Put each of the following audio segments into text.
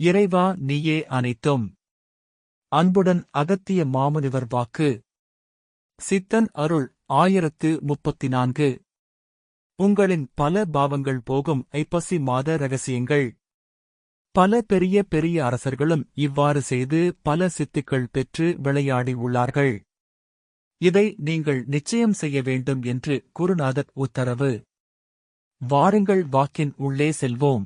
இறைவா நீயே அனைத்தும். அன்புடன் அகத்திய மாமுனிவர் வாக்கு. சித்தன் அருள் ஆயிரத்து முப்பத்தி நான்கு உங்களின் பல பாவங்கள் போகும் ஐப்பசி மாத ரகசியங்கள். பல பெரிய பெரிய அரசர்களும் இவ்வாறு செய்து பல சித்துக்கள் பெற்று விளையாடி உள்ளார்கள். இதை நீங்கள் நிச்சயம் செய்ய வேண்டும் என்று குருநாதர் உத்தரவு. வாருங்கள் வாக்கின் உள்ளே செல்வோம்.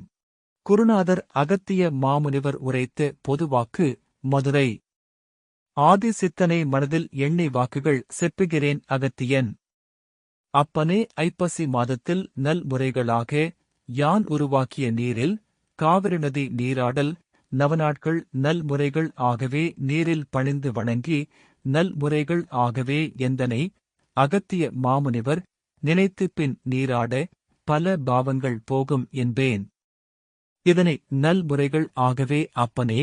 குருநாதர் அகத்திய மாமுனிவர் உரைத்த பொதுவாக்கு மதுரை. ஆதிசித்தனை மனதில் எண்ணி வாக்குகள் செப்புகிறேன் அகத்தியன். அப்பனே ஐப்பசி மாதத்தில் நல் முறைகளாக யான் உருவாக்கிய நீரில் காவிரி நதி நீராடல் நவநாட்கள் நல் முறைகள் ஆகவே நீரில் பணிந்து வணங்கி நல் முறைகள் ஆகவே எந்தனை அகத்திய மாமுனிவர் நினைத்து பின் நீராட பல பாவங்கள் போகும் என்பேன். இதனை நல்முறைகள் ஆகவே அப்பனே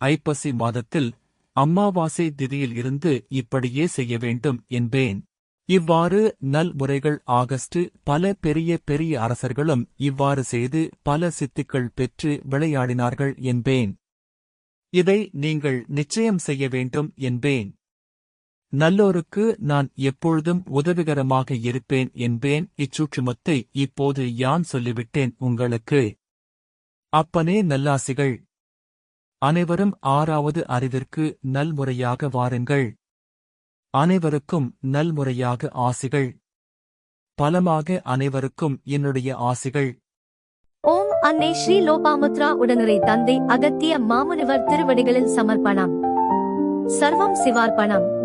ஐப்பசி மாதத்தில் அம்மாவாசை திதியில் இருந்து இப்படியே செய்ய வேண்டும் என்பேன். இவ்வாறு நல்முறைகள் ஆகஸ்ட் பல பெரிய பெரிய அரசர்களும் இவ்வாறு செய்து பல சித்துக்கள் பெற்று விளையாடினார்கள் என்பேன். இதை நீங்கள் நிச்சயம் செய்ய வேண்டும் என்பேன். நல்லோருக்கு நான் எப்பொழுதும் உதவிகரமாக இருப்பேன் என்பேன். இச்சூட்சுமத்தை இப்போது யான் சொல்லிவிட்டேன் உங்களுக்கு. அப்பனே நல்லாசிகள். அனைவரும் ஆறாவது அறிவிற்கு நல்முறையாக வாருங்கள். அனைவருக்கும் நல்முறையாக ஆசிகள். பலமாக அனைவருக்கும் என்னுடைய ஆசிகள். ஓம் அன்னை ஸ்ரீ லோபாமுத்ரா உடனரை தந்தை அகத்திய மாமுனிவர் திருவடிகளில் சமர்ப்பணம். சர்வம் சிவார்ப்பணம்.